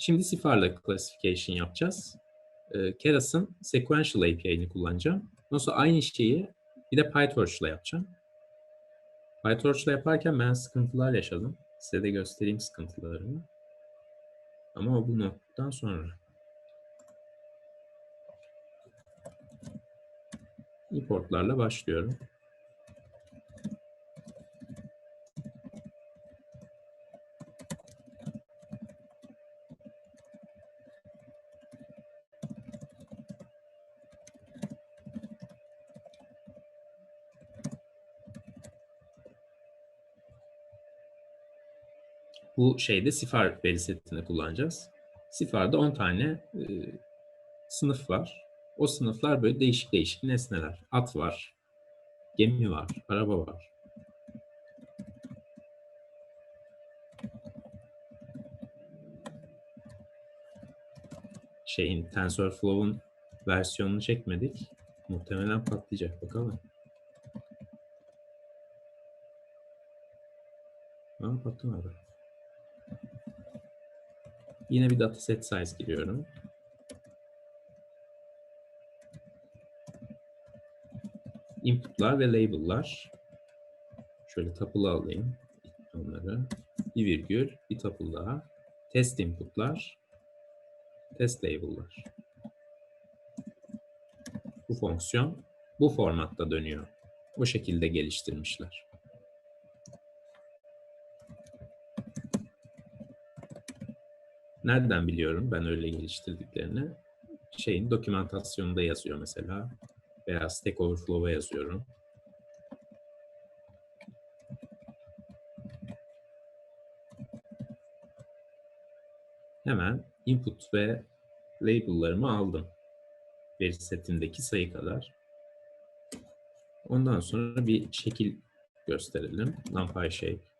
Şimdi Sifar'la classification yapacağız. Ee, Keras'ın sequential API'ini kullanacağım. Sonra aynı şeyi bir de PyTorch'la yapacağım. PyTorch'la yaparken ben sıkıntılar yaşadım. Size de göstereyim sıkıntılarımı. Ama bu noktadan sonra. Importlarla başlıyorum. Bu şeyde Sifar veri setini kullanacağız. Sifar'da 10 tane e, sınıf var. O sınıflar böyle değişik değişik nesneler. At var, gemi var, araba var. Şeyin TensorFlow'un versiyonunu çekmedik. Muhtemelen patlayacak bakalım. Aa, patlamadı. Yine bir dataset size giriyorum. Inputlar ve label'lar. Şöyle tuple alayım onları. Bir virgül, bir tuple daha. Test inputlar, test label'lar. Bu fonksiyon bu formatta dönüyor. O şekilde geliştirmişler. Nereden biliyorum ben öyle geliştirdiklerini? Şeyin dokümantasyonunda yazıyor mesela. Veya Stack Overflow'a yazıyorum. Hemen input ve label'larımı aldım. Veri setimdeki sayı kadar. Ondan sonra bir şekil gösterelim. NumPy shape.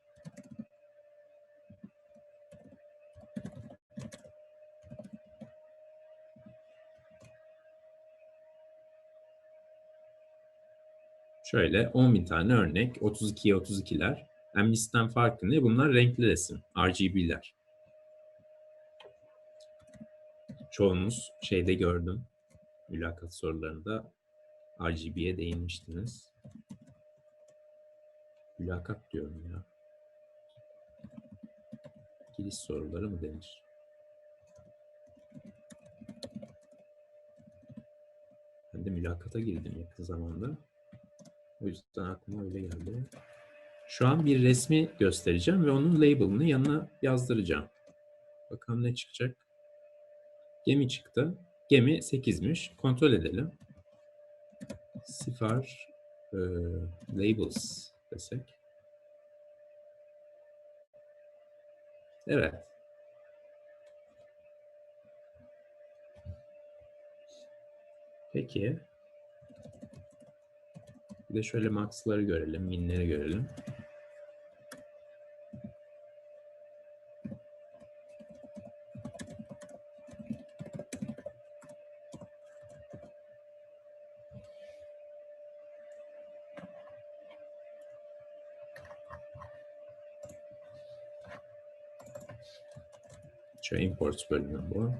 Şöyle 10.000 tane örnek, 32'ye 32'ler. MNIST'ten farkı ne? Bunlar renkli resim, RGB'ler. Çoğunuz şeyde gördüm, mülakat sorularında RGB'ye değinmiştiniz. Mülakat diyorum ya. Giriş soruları mı denir? Ben de mülakata girdim yakın zamanda. O yüzden aklıma öyle geldi. Şu an bir resmi göstereceğim ve onun label'ını yanına yazdıracağım. Bakalım ne çıkacak. Gemi çıktı. Gemi 8'miş. Kontrol edelim. Sifar e, labels desek. Evet. Peki. Bir de şöyle max'ları görelim, minleri görelim. Şöyle imports bölümü bu.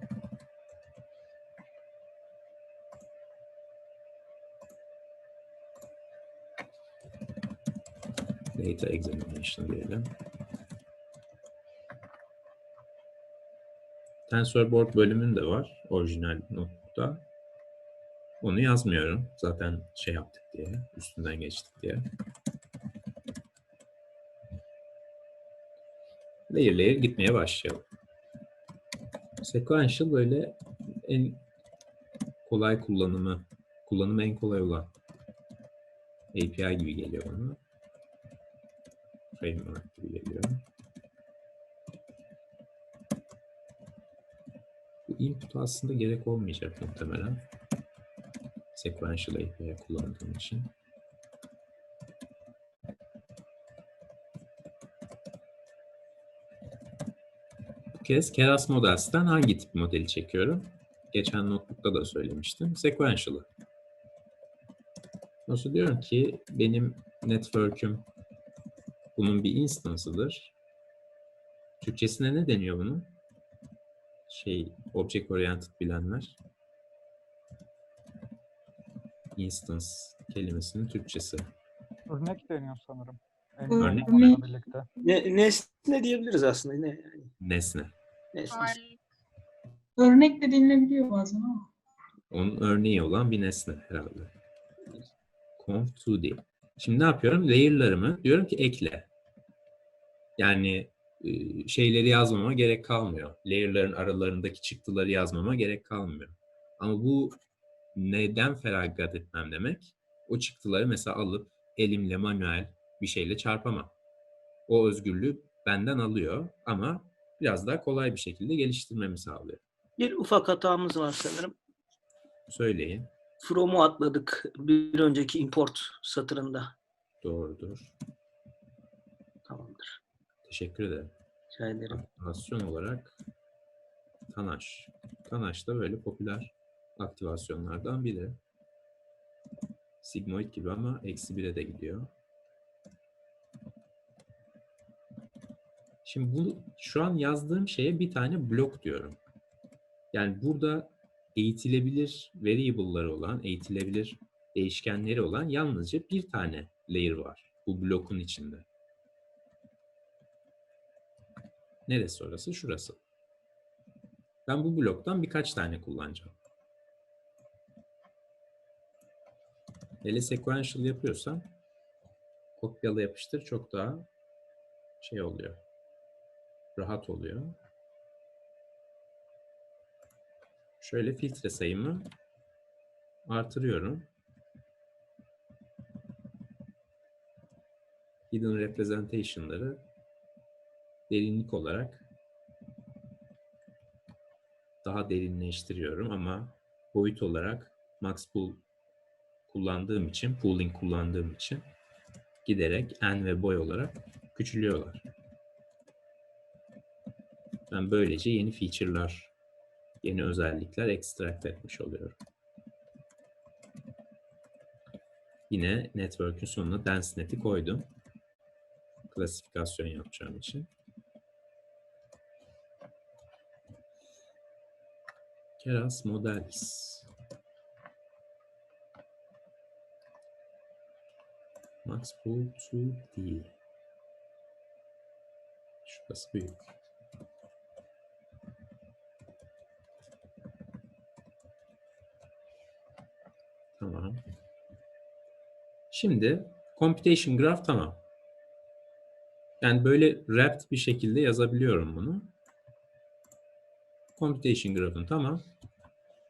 Data examination diyelim. TensorBoard bölümün de var. Orijinal notebook'ta. Onu yazmıyorum. Zaten şey yaptık diye. Üstünden geçtik diye. Layer layer gitmeye başlayalım. Sequential böyle en kolay kullanımı, kullanımı en kolay olan API gibi geliyor bana framework gibi geliyor. Bu input aslında gerek olmayacak muhtemelen. Sequential API kullandığım için. Bu kez Keras Models'ten hangi tip modeli çekiyorum? Geçen notebook'ta da söylemiştim. Sequential'ı. Nasıl diyorum ki benim network'üm bunun bir instance'ıdır. Türkçesine ne deniyor bunun? şey object oriented bilenler instance kelimesinin Türkçesi. Örnek deniyor sanırım. En Örnek birlikte. Ne, nesne diyebiliriz aslında. Ne, yani, Nesne. nesne. Örnek de denilebiliyor bazen ama. Onun örneği olan bir nesne herhalde. conf2d. Şimdi ne yapıyorum? Layer'larımı diyorum ki ekle. Yani şeyleri yazmama gerek kalmıyor. Layer'ların aralarındaki çıktıları yazmama gerek kalmıyor. Ama bu neden feragat etmem demek? O çıktıları mesela alıp elimle manuel bir şeyle çarpamam. O özgürlüğü benden alıyor ama biraz daha kolay bir şekilde geliştirmemi sağlıyor. Bir ufak hatamız var sanırım. Söyleyin. From'u atladık bir önceki import satırında. Doğrudur. Teşekkür ederim. Rica ederim. Aktivasyon olarak Tanaş. Tanaş da böyle popüler aktivasyonlardan biri. Sigmoid gibi ama eksi 1'e de gidiyor. Şimdi bu şu an yazdığım şeye bir tane blok diyorum. Yani burada eğitilebilir variable'ları olan, eğitilebilir değişkenleri olan yalnızca bir tane layer var bu blokun içinde. Neresi orası? Şurası. Ben bu bloktan birkaç tane kullanacağım. Hele sequential yapıyorsam kopyala yapıştır çok daha şey oluyor. Rahat oluyor. Şöyle filtre sayımı artırıyorum. Hidden representation'ları derinlik olarak daha derinleştiriyorum ama boyut olarak max pool kullandığım için, pooling kullandığım için giderek en ve boy olarak küçülüyorlar. Ben böylece yeni feature'lar, yeni özellikler extract etmiş oluyorum. Yine network'ün sonuna DenseNet'i koydum. Klasifikasyon yapacağım için. Keras Modalis. Max Pool 2D. Şurası büyük. Tamam. Şimdi computation graph tamam. Yani böyle wrapped bir şekilde yazabiliyorum bunu. Computation graph'ın tamam.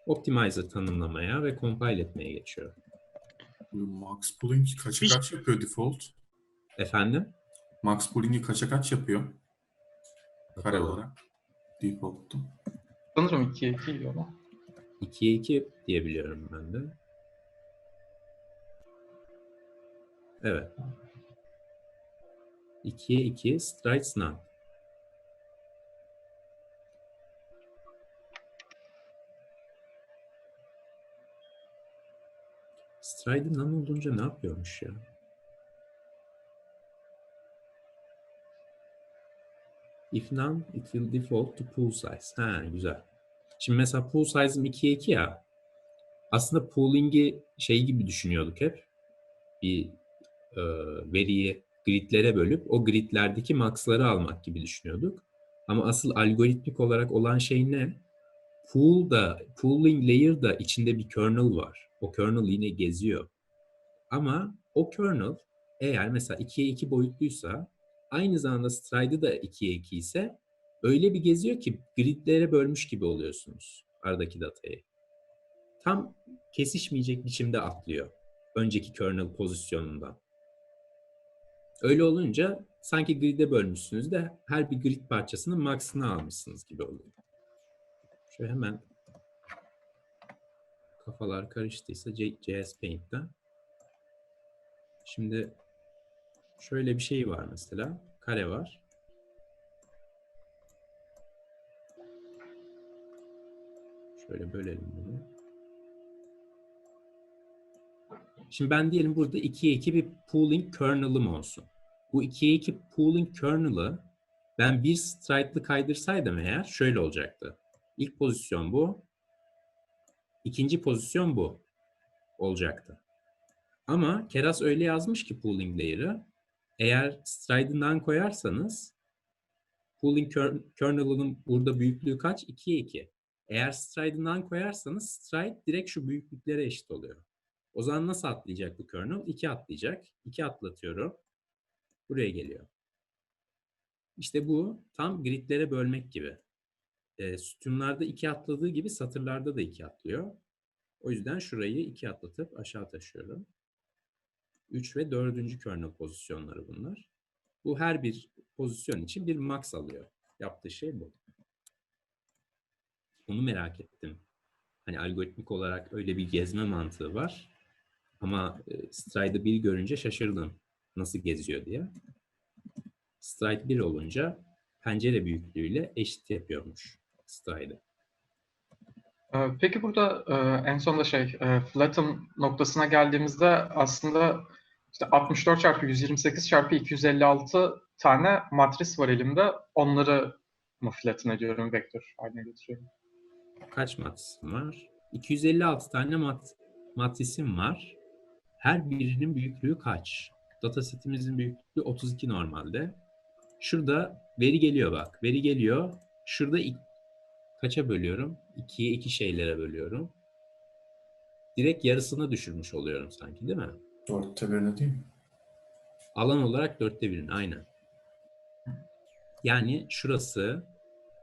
Optimizer tanımlamaya ve compile etmeye geçiyorum. Max Pooling kaça kaç yapıyor default? Efendim? Max Pooling'i kaça kaç yapıyor? Kare Bakalım. olarak. Default'ta. Sanırım 2'ye 2 ama. 2'ye 2 diyebiliyorum ben de. Evet. 2'ye 2 strides none. Stride'in none olunca ne yapıyormuş ya? If none, it will default to pool size. Ha güzel. Şimdi mesela pool size'ım 2'ye 2 ya. Aslında pooling'i şey gibi düşünüyorduk hep. Bir e, veriyi gridlere bölüp o gridlerdeki max'ları almak gibi düşünüyorduk. Ama asıl algoritmik olarak olan şey ne? Pool'da, pooling layer'da içinde bir kernel var. O kernel yine geziyor. Ama o kernel eğer mesela 2'ye 2 boyutluysa aynı zamanda stride'ı da 2'ye 2 ise öyle bir geziyor ki gridlere bölmüş gibi oluyorsunuz aradaki datayı. Tam kesişmeyecek biçimde atlıyor önceki kernel pozisyonundan. Öyle olunca sanki grid'e bölmüşsünüz de her bir grid parçasının max'ını almışsınız gibi oluyor. Şöyle hemen kafalar karıştıysa JS Paint'ten. Şimdi şöyle bir şey var mesela. Kare var. Şöyle bölelim bunu. Şimdi ben diyelim burada 2'ye 2 bir pooling kernel'ım olsun. Bu 2'ye 2 pooling kernel'ı ben bir stride'lı kaydırsaydım eğer şöyle olacaktı. İlk pozisyon bu. İkinci pozisyon bu olacaktı. Ama Keras öyle yazmış ki pooling layer'ı eğer stride'ından koyarsanız pooling kern- kernel'ının burada büyüklüğü kaç? 2'ye 2. Eğer stride'ından koyarsanız stride direkt şu büyüklüklere eşit oluyor. O zaman nasıl atlayacak bu kernel? 2 atlayacak. 2 atlatıyorum. Buraya geliyor. İşte bu tam gridlere bölmek gibi. E, sütunlarda 2 atladığı gibi satırlarda da 2 atlıyor. O yüzden şurayı 2 atlatıp aşağı taşıyorum. 3 ve 4. kernel pozisyonları bunlar. Bu her bir pozisyon için bir max alıyor. Yaptığı şey bu. Onu merak ettim. Hani algoritmik olarak öyle bir gezme mantığı var. Ama e, Stride'ı bir görünce şaşırdım. Nasıl geziyor diye. Stride 1 olunca pencere büyüklüğüyle eşit yapıyormuş Stride'ı. Ee, Peki burada e, en sonunda şey e, flatten noktasına geldiğimizde aslında işte 64 çarpı 128 çarpı 256 tane matris var elimde. Onları mı flatten ediyorum vektör haline getiriyorum. Kaç matrisim var? 256 tane mat matrisim var. Her birinin büyüklüğü kaç? Datasetimizin büyüklüğü 32 normalde. Şurada veri geliyor bak. Veri geliyor. Şurada kaça bölüyorum? 2'ye 2 şeylere bölüyorum. Direkt yarısına düşürmüş oluyorum sanki değil mi? Dörtte birine değil mi? Alan olarak dörtte birin aynen. Yani şurası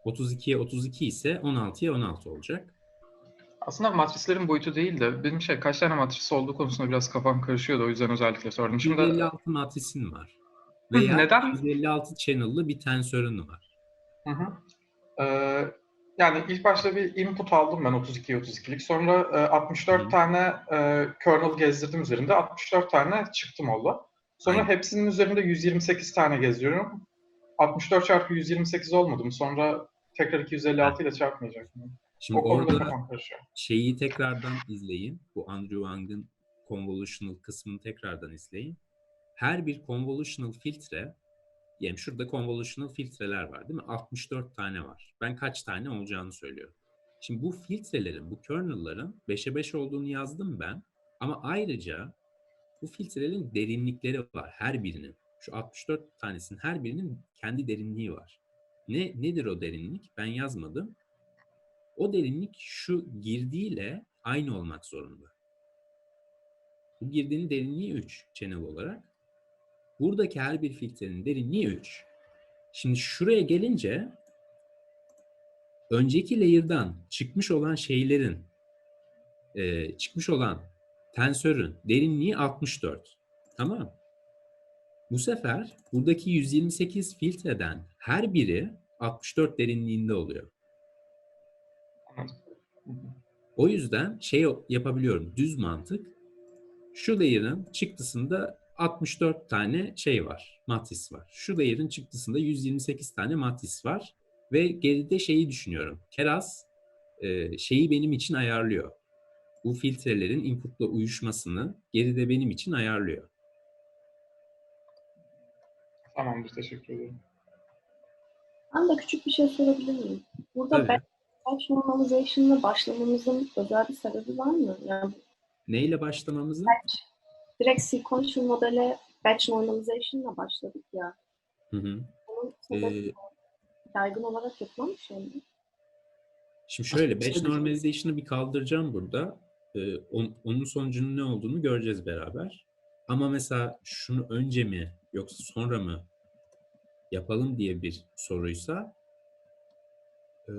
32'ye 32 ise 16'ya 16 olacak. Aslında matrislerin boyutu değil de benim şey kaç tane matris olduğu konusunda biraz kafam karışıyordu o yüzden özellikle sordum. Şimdi 156 matrisin var. Veya neden? 156 channel'lı bir tensörün var. Hı hı. Ee, yani ilk başta bir input aldım ben 32-32'lik. Sonra e, 64 Hı. tane e, kernel gezdirdim üzerinde. 64 tane çıktım oldu. Sonra Aynen. hepsinin üzerinde 128 tane geziyorum. 64 çarpı 128 olmadı mı? Sonra tekrar 256 ile çarpmayacak mı? Şimdi O orada şeyi tekrardan izleyin. Bu Andrew Wang'ın convolutional kısmını tekrardan izleyin. Her bir convolutional filtre yani şurada convolutional filtreler var değil mi? 64 tane var. Ben kaç tane olacağını söylüyorum. Şimdi bu filtrelerin, bu kernel'ların 5'e 5 olduğunu yazdım ben. Ama ayrıca bu filtrelerin derinlikleri var her birinin. Şu 64 tanesinin her birinin kendi derinliği var. Ne nedir o derinlik? Ben yazmadım. O derinlik şu girdiğiyle aynı olmak zorunda. Bu girdinin derinliği 3 channel olarak. Buradaki her bir filtrenin derinliği 3. Şimdi şuraya gelince önceki layer'dan çıkmış olan şeylerin e, çıkmış olan tensörün derinliği 64. Tamam. Bu sefer buradaki 128 filtreden her biri 64 derinliğinde oluyor. O yüzden şey yapabiliyorum. Düz mantık. Şu layer'ın çıktısında 64 tane şey var. Matris var. Şu layer'ın çıktısında 128 tane matris var. Ve geride şeyi düşünüyorum. Keras e, şeyi benim için ayarlıyor. Bu filtrelerin inputla uyuşmasını geride benim için ayarlıyor. Tamamdır, teşekkür ederim. Ben de küçük bir şey sorabilir miyim? Burada Tabii. batch, normalization'la başlamamızın özel bir sebebi var mı? Yani Neyle başlamamızı? batch, direkt sequential modele batch normalization'la başladık ya. Hı hı. Sebebi Ee, yaygın olarak yapılan bir şey mi? Şimdi şöyle Aslında batch şöyle- normalization'ı bir kaldıracağım burada. Ee, on- onun sonucunun ne olduğunu göreceğiz beraber. Ama mesela şunu önce mi yoksa sonra mı yapalım diye bir soruysa ee,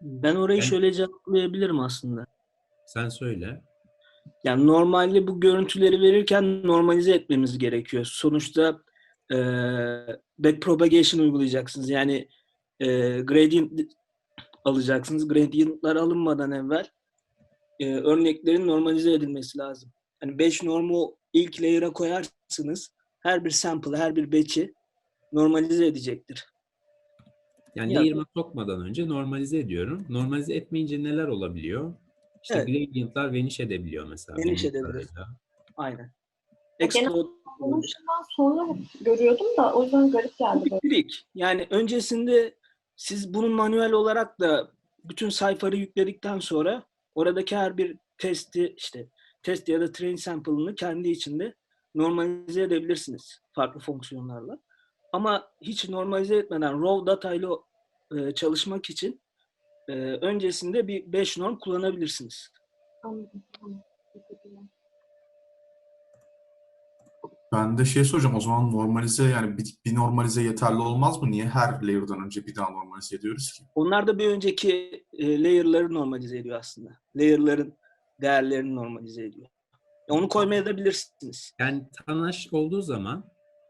Ben orayı Ben- şöyle cevaplayabilirim aslında. sen söyle. Yani normalde bu görüntüleri verirken normalize etmemiz gerekiyor. Sonuçta e, backpropagation uygulayacaksınız. Yani e, gradient alacaksınız. Gradient'lar alınmadan evvel e, örneklerin normalize edilmesi lazım. Yani 5 normu ilk layer'a koyarsınız. Her bir sample, her bir batch'i normalize edecektir. Yani Ya- layer'ıma sokmadan önce normalize ediyorum. Normalize etmeyince neler olabiliyor? İşte Evet. gradient'lar vanish edebiliyor mesela. Vanish edebilir. Aynen. Konuşmadan sonra görüyordum da o yüzden garip geldi. Böyle. trik. Yani öncesinde Siz bunu manuel olarak da bütün sayfaları yükledikten sonra oradaki her bir testi işte test ya da train sample'ını kendi içinde normalize edebilirsiniz farklı fonksiyonlarla. Ama hiç normalize etmeden raw datayla e, çalışmak için e, öncesinde bir 5 norm kullanabilirsiniz. Anladım. Tamam. Teşekkürler. Ben de şey soracağım o zaman normalize yani bir, bir normalize yeterli olmaz mı? Niye her layer'dan önce bir daha normalize ediyoruz ki? Onlar da bir önceki e, layer'ları normalize ediyor aslında. Layer'ların değerlerini normalize ediyor. Onu koymaya da bilirsiniz. Yani tanaş olduğu zaman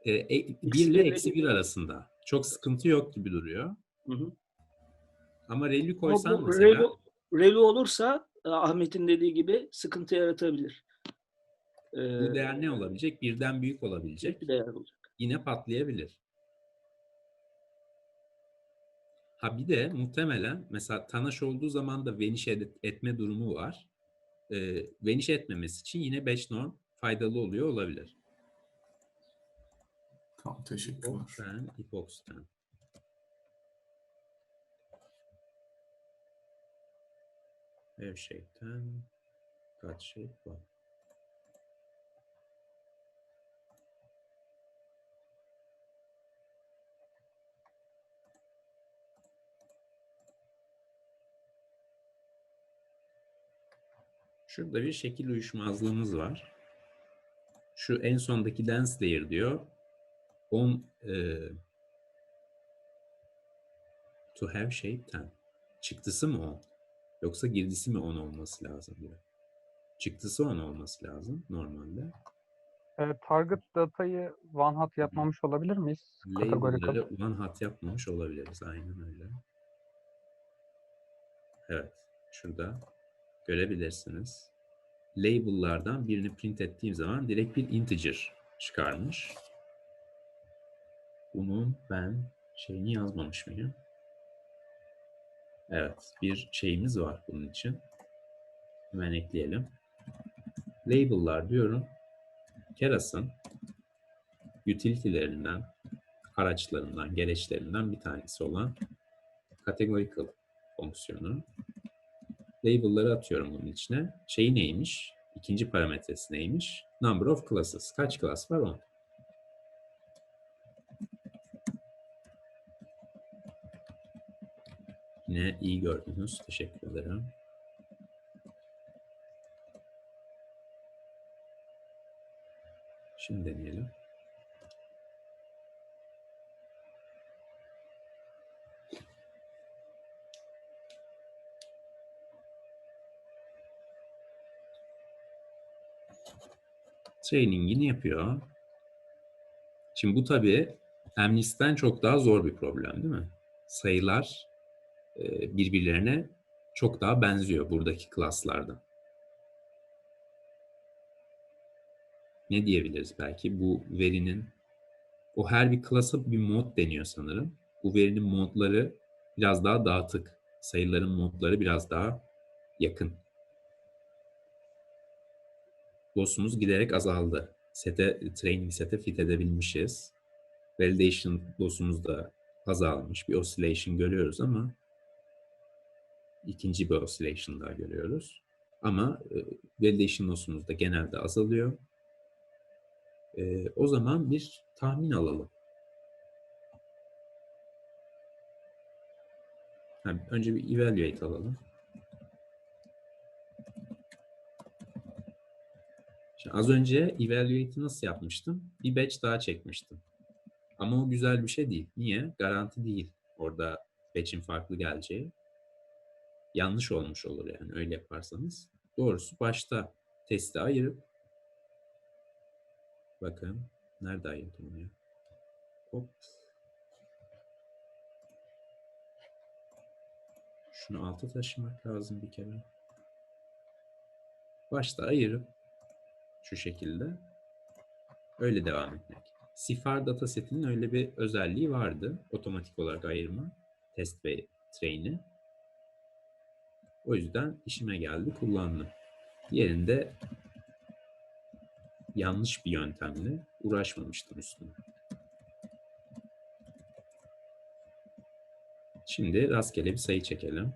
e, e, 1 bir ile eksi 1 arasında. Çok sıkıntı yok gibi duruyor. Hı hı. Ama relu koysan bu mesela relu, relu olursa e, Ahmet'in dediği gibi sıkıntı yaratabilir. bu Ee, değer ne olabilecek? Birden büyük olabilecek. bir değer olacak. Yine patlayabilir. Ha bir de muhtemelen mesela tanaş olduğu zaman da ed- etme durumu var. Ee, vanish etmemesi için yine 5 norm faydalı oluyor olabilir. Tamam teşekkürler. Oxten, epoxten. Ev shape'ten cut shape var. Şurada bir şekil uyuşmazlığımız var. Şu en sondaki dance layer diyor. On e, to have shape 10. Çıktısı mı 10? Yoksa girdisi mi 10 olması lazım diyor. Çıktısı 10 olması lazım normalde. E, target datayı one hot yapmamış olabilir miyiz? Label'ları one hot yapmamış olabiliriz. Aynen öyle. Evet. Şurada görebilirsiniz. Label'lardan birini print ettiğim zaman direkt bir integer çıkarmış. Bunun ben şeyini yazmamış mıyım? Evet. Bir şeyimiz var bunun için. Hemen ekleyelim. Label'lar diyorum. Keras'ın utility'lerinden, araçlarından, gereçlerinden bir tanesi olan categorical fonksiyonu. Label'ları atıyorum bunun içine. Şeyi neymiş? İkinci parametresi neymiş? Number of classes. Kaç class var? 10. Yine iyi gördünüz. Teşekkür ederim. Şimdi deneyelim. Training'ini yapıyor. Şimdi bu tabii Amnist'ten çok daha zor bir problem değil mi? Sayılar birbirlerine çok daha benziyor buradaki klaslardan. ne diyebiliriz belki? Bu verinin o her bir klasa bir mod deniyor sanırım. Bu verinin modları biraz daha dağıtık. Sayıların modları biraz daha yakın. Loss'umuz giderek azaldı. Sete, training sete fit edebilmişiz. Validation loss'umuz da azalmış. Bir oscillation görüyoruz ama ikinci bir oscillation daha görüyoruz. Ama e, validation loss'umuz da genelde azalıyor. Ee, o zaman bir tahmin alalım. Ha, önce bir evaluate alalım. Şimdi az önce evaluate'i nasıl yapmıştım? Bir batch daha çekmiştim. Ama o güzel bir şey değil. Niye? Garanti değil. Orada batch'in farklı geleceği. Yanlış olmuş olur yani öyle yaparsanız. Doğrusu başta testi ayırıp Bakın. Nerede ayırdım ya? Hop. Şunu alta taşımak lazım bir kere. Başta ayırıp şu şekilde öyle devam etmek. Sifar datasetinin öyle bir özelliği vardı. Otomatik olarak ayırma. Test ve train'i. O yüzden işime geldi kullandım. Diğerinde yanlış bir yöntemle uğraşmamıştım üstüne. Şimdi rastgele bir sayı çekelim.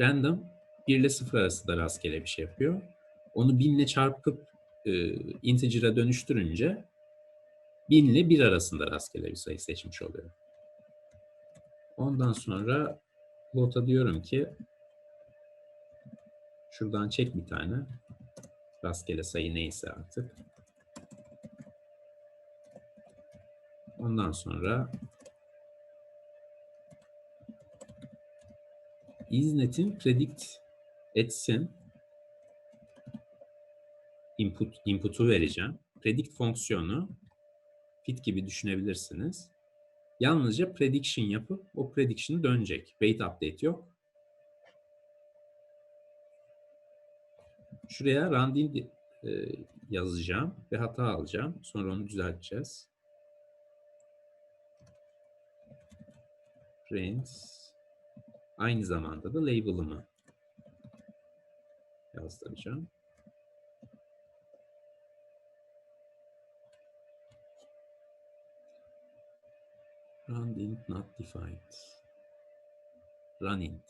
Random 1 ile 0 arasında rastgele bir şey yapıyor. Onu 1000 ile çarpıp e, integer'a dönüştürünce 1000 ile 1 arasında rastgele bir sayı seçmiş oluyor. Ondan sonra bota diyorum ki şuradan çek bir tane rastgele sayı neyse artık. Ondan sonra isNet'in predict etsin input input'u vereceğim. Predict fonksiyonu fit gibi düşünebilirsiniz. Yalnızca prediction yapıp o prediction'ı dönecek. Wait update yok. Şuraya randin e, yazacağım ve hata alacağım. Sonra onu düzelteceğiz. Print aynı zamanda da label'ımı yazdıracağım. Run int not defined. Run int.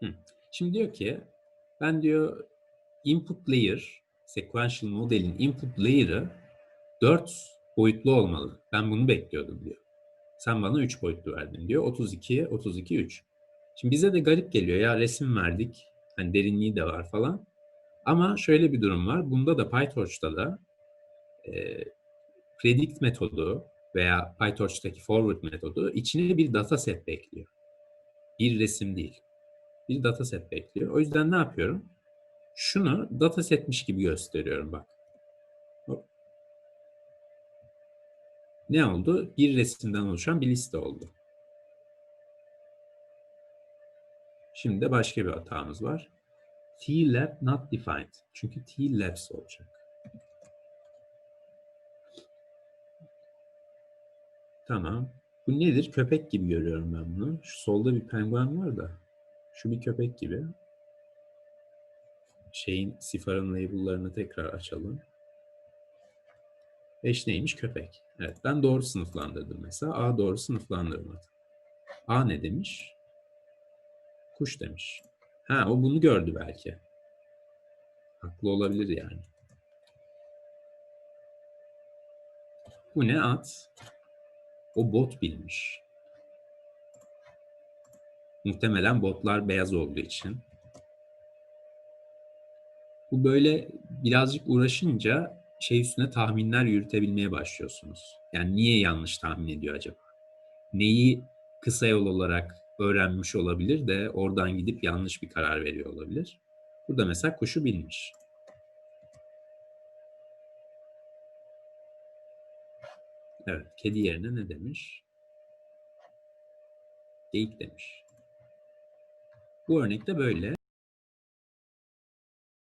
Hı. Şimdi diyor ki ben diyor input layer sequential modelin input layer'ı 4 boyutlu olmalı. Ben bunu bekliyordum diyor. Sen bana 3 boyutlu verdin diyor. 32, 32, 3. Şimdi bize de garip geliyor ya resim verdik. Hani derinliği de var falan. Ama şöyle bir durum var. Bunda da PyTorch'ta da e, predict metodu veya PyTorch'taki forward metodu içine bir dataset bekliyor. Bir resim değil. Bir dataset bekliyor. O yüzden ne yapıyorum? Şunu datasetmiş gibi gösteriyorum bak. Hop. Ne oldu? Bir resimden oluşan bir liste oldu. Şimdi de başka bir hatamız var. T-lab not defined. Çünkü T-labs olacak. Tamam. Bu nedir? Köpek gibi görüyorum ben bunu. Şu solda bir penguen var da. Şu bir köpek gibi. Şeyin sifarın label'larını tekrar açalım. Eş neymiş? Köpek. Evet ben doğru sınıflandırdım mesela. A doğru sınıflandırmadı. A ne demiş? Kuş demiş. Ha o bunu gördü belki. Haklı olabilir yani. Bu ne at? O bot bilmiş. Muhtemelen botlar beyaz olduğu için. Bu böyle birazcık uğraşınca şey üstüne tahminler yürütebilmeye başlıyorsunuz. Yani niye yanlış tahmin ediyor acaba? Neyi kısa yol olarak öğrenmiş olabilir de oradan gidip yanlış bir karar veriyor olabilir. Burada mesela kuşu bilmiş. Evet, kedi yerine ne demiş? Geyik demiş. Bu örnekte böyle.